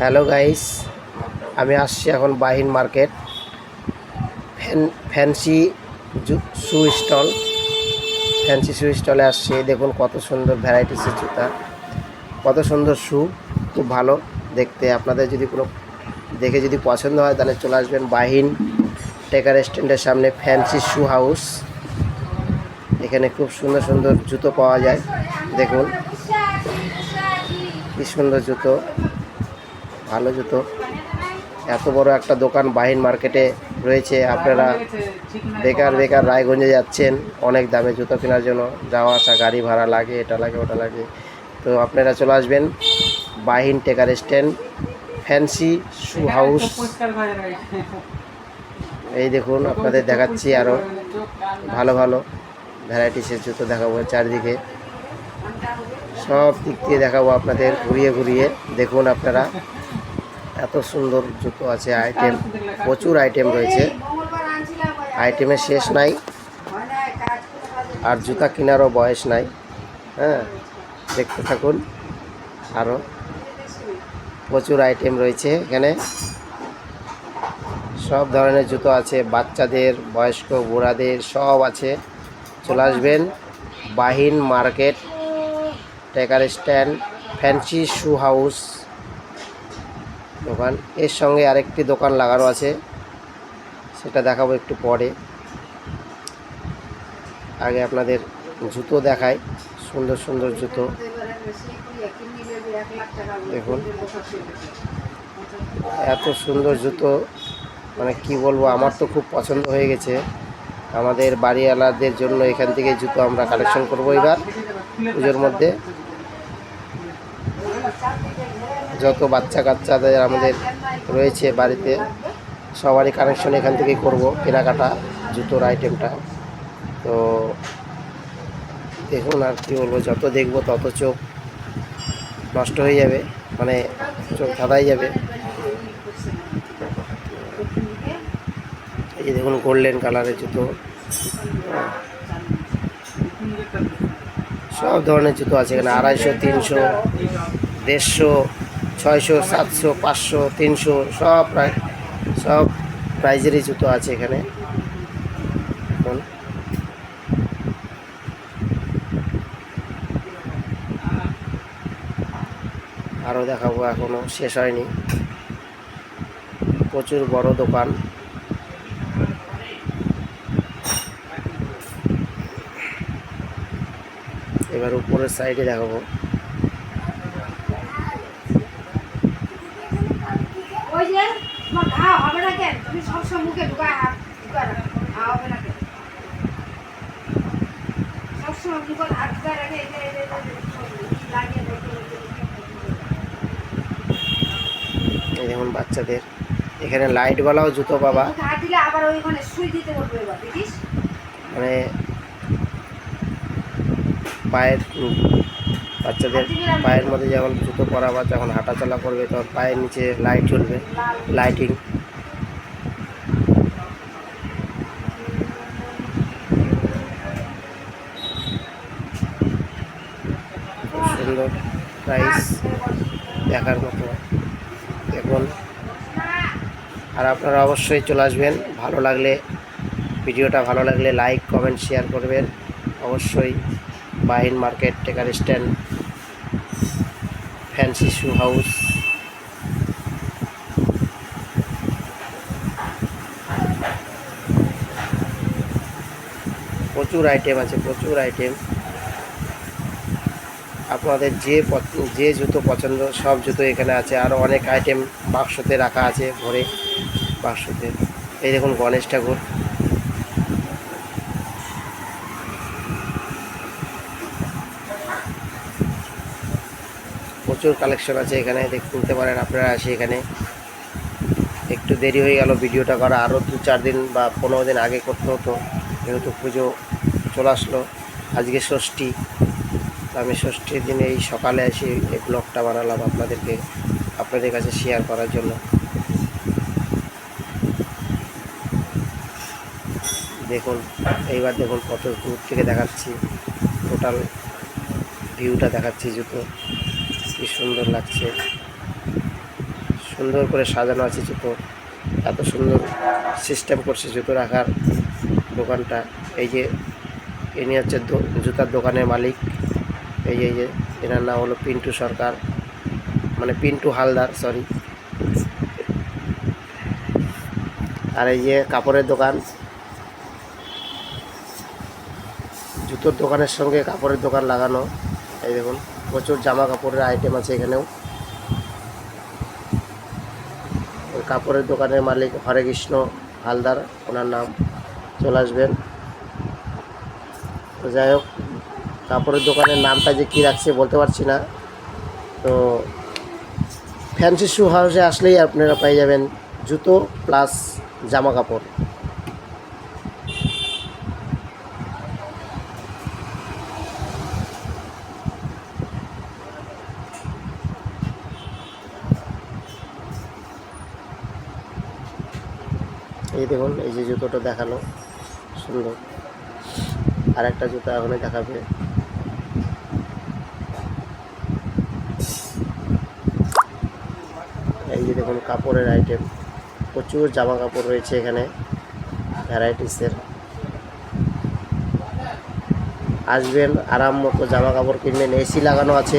Hello guys আমি আসছি এখন Bahin market fan fancy shoe stall fancy shoe স্টলে আসছি। দেখুন কত সুন্দর ভ্যারাইটিসের জুতা, কত সুন্দর শু খুব ভালো দেখতে। আপনাদের যদি কোনো, দেখে যদি পছন্দ হয়, তাহলে চলে আসবেন বাহিন টেকার স্ট্যান্ডের সামনে ফ্যান্সি শু হাউস এখানে খুব সুন্দর সুন্দর জুতো পাওয়া যায়। দেখুন, কি সুন্দর জুতো। ভালো জুতো এত বড় একটা দোকান বাহিন মার্কেটে রয়েছে, আপনারা বেকার বেকার রায়গঞ্জে যাচ্ছেন, অনেক দামে জুতো কেনার জন্য। যাওয়া আসা, গাড়ি ভাড়া লাগে, এটা লাগে, ওটা লাগে। তো আপনারা চলে আসবেন Bahin Tekar stand, fancy shoe house. এই দেখুন, আপনাদের দেখাচ্ছি আরও ভালো ভালো ভ্যারাইটিসের জুতো দেখাবো চারিদিকে। সব দিক দিয়ে দেখাবো আপনাদের, ঘুরিয়ে ঘুরিয়ে। দেখুন আপনারা এত সুন্দর জুতো আছে আইটেম প্রচুর আইটেম রয়েছে। আইটেমের শেষ নাই, আর জুতা কেনারও বয়স নাই হ্যাঁ দেখতে থাকুন আরও প্রচুর আইটেম রয়েছে এখানে। সব ধরনের জুতো আছে, বাচ্চাদের, বয়স্ক, বুড়াদের, সব আছে। চলে আসবেন Bahin market, Tekar stand, fancy shoe house. দোকান। এর সঙ্গে আরেকটি দোকান লাগানো আছে। সেটা দেখাবো একটু পরে। আগে আপনাদের জুতো দেখাই। সুন্দর সুন্দর জুতো। দেখুন। এত সুন্দর জুতো। মানে কি বলব, আমার তো খুব পছন্দ হয়ে গেছে। আমাদের বাড়িওয়ালাদের জন্য এখান থেকে জুতো আমরা কালেকশন করব এবার। পুজোর মধ্যে। যত বাচ্চা কাচ্চাদের আমাদের রয়েছে বাড়িতে, সবারই কানেকশন এখান থেকেই করব, কেনাকাটা, জুতোর আইটেমটা তো দেখুন আর কী বলব, যত দেখব তত চোখ নষ্ট হয়ে যাবে মানে চোখ ধাঁধাই যাবে। এই যে দেখুন গোল্ডেন কালারের জুতো। সব ধরনের জুতো আছে এখানে, আড়াইশো, তিনশো, দেড়শো। ছয়শো, সাতশো, পাঁচশো, তিনশো, সব প্রায়, সব প্রাইজেরই জুতো আছে এখানে। এখন। আরও দেখাবো এখনও শেষ হয়নি। প্রচুর বড় দোকান। এবার উপরের সাইডে দেখাবো। হবে না কেন? তুমি সবসময় মুখে ঢুকায় হাত ঢুকায় রাখো হবে না কেন? সবসময় মুখে হাত ঢুকায় রাখে এই যে- এই যে- এই যে লাগিয়ে রেখে বাচ্চাদের এখানে জুতো আবার ওইখানে সুই দিতে বলবে দেখিস? মানে পায়ের বাচ্চাদের পায়ের মধ্যে যখন জুতো পরাবা যখন হাঁটাচলা করবে তখন পায়ের নিচে লাইট জ্বলবে লাইটিং খুব সুন্দর প্রাইস দেখার মতো। দেখুন। আর আপনারা অবশ্যই চলে আসবেন। ভালো লাগলে, ভিডিওটা ভালো লাগলে লাইক কমেন্ট শেয়ার করবেন। অবশ্যই Bahin market Tekar stand fancy shoe house প্রচুর আইটেম আছে, প্রচুর আইটেম আপনাদের যে যে জুতো পছন্দ, সব জুতো এখানে আছে। আরও অনেক আইটেম বাক্সতে রাখা আছে ভরে। বাক্সতে। এই দেখুন গণেশ ঠাকুর। প্রচুর কালেকশন আছে এখানে। দেখ, তুলতে পারেন আপনারা আসে এখানে। একটু দেরি হয়ে গেল ভিডিওটা করা। আরও দু চার দিন বা পনেরো দিন আগে করতে হতো। যেহেতু পুজো চলে আসলো। আজকে ষষ্ঠী। আমি ষষ্ঠীর দিনে এই সকালে এসে এই ব্লগটা বানালাম আপনাদেরকে, আপনাদের কাছে শেয়ার করার জন্য। দেখুন, এইবার দেখুন কত দূর থেকে দেখাচ্ছি। টোটাল ভিউটা দেখাচ্ছি জুতো। কি সুন্দর লাগছে। সুন্দর করে সাজানো আছে জুতো। এত সুন্দর সিস্টেম করছে জুতো রাখার দোকানটা। এই যে ইনি হচ্ছে জুতার দোকানের মালিক। এই যে এই যে এনার নাম হলো পিন্টু সরকার মানে পিন্টু হালদার সরি আর এই যে কাপড়ের দোকান, জুতোর দোকানের সঙ্গে কাপড়ের দোকান লাগানো, এই দেখুন, প্রচুর জামা কাপড়ের আইটেম আছে এখানেও। কাপড়ের দোকানের মালিক হরে কৃষ্ণ হালদার, ওনার নাম, চলে আসবেন। যাই হোক কাপড়ের দোকানের নামটা যে কী রাখছে বলতে পারছি না। তো ফ্যান্সি শু হাউসে আসলেই আপনারা পেয়ে যাবেন জুতো প্লাস জামা কাপড়। এই দেখুন, এই যে জুতোটা দেখাল, সুন্দর। আর একটা জুতো এখনই দেখাবে এই যে দেখুন কাপড়ের আইটেম প্রচুর জামা কাপড় রয়েছে এখানে ভ্যারাইটিসের আসবেন, আরাম মতো জামা কাপড় কিনবেন এসি লাগানো আছে।